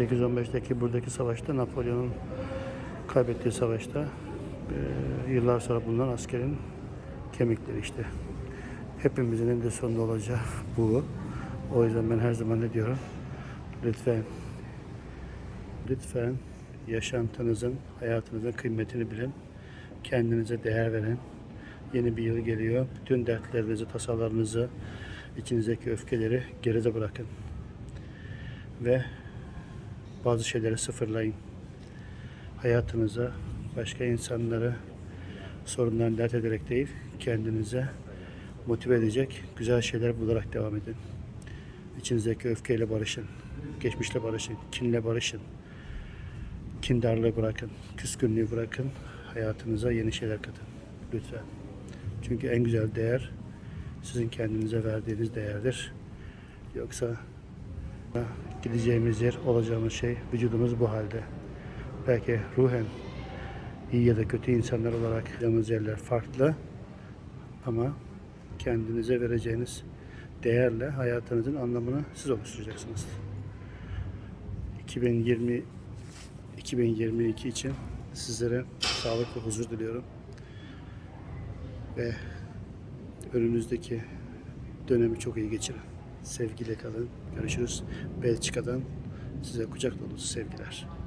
815'teki buradaki savaşta Napolyon'un kaybettiği savaşta e, yıllar sonra bulunan askerin kemikleri işte. Hepimizin eninde sonunda olacağı bu. O yüzden ben her zaman ne diyorum? Lütfen lütfen yaşantınızın, hayatınızın kıymetini bilin. Kendinize değer verin. Yeni bir yıl geliyor. Bütün dertlerinizi, tasalarınızı, içinizdeki öfkeleri geride bırakın. Ve bazı şeyleri sıfırlayın. Hayatınıza başka insanları sorunlarını dert ederek değil, kendinize motive edecek güzel şeyler bularak devam edin. İçinizdeki öfkeyle barışın. Geçmişle barışın. Kinle barışın. Kindarlığı bırakın. Küskünlüğü bırakın. Hayatınıza yeni şeyler katın. Lütfen. Çünkü en güzel değer sizin kendinize verdiğiniz değerdir. Yoksa gideceğimiz yer, olacağımız şey vücudumuz bu halde. Belki ruhen iyi ya da kötü insanlar olarak gideceğimiz yerler farklı ama kendinize vereceğiniz değerle hayatınızın anlamını siz oluşturacaksınız. 2020 2022 için sizlere sağlık ve huzur diliyorum. Ve önünüzdeki dönemi çok iyi geçirin. Sevgiyle kalın. Görüşürüz. Belçika'dan size kucak dolusu sevgiler.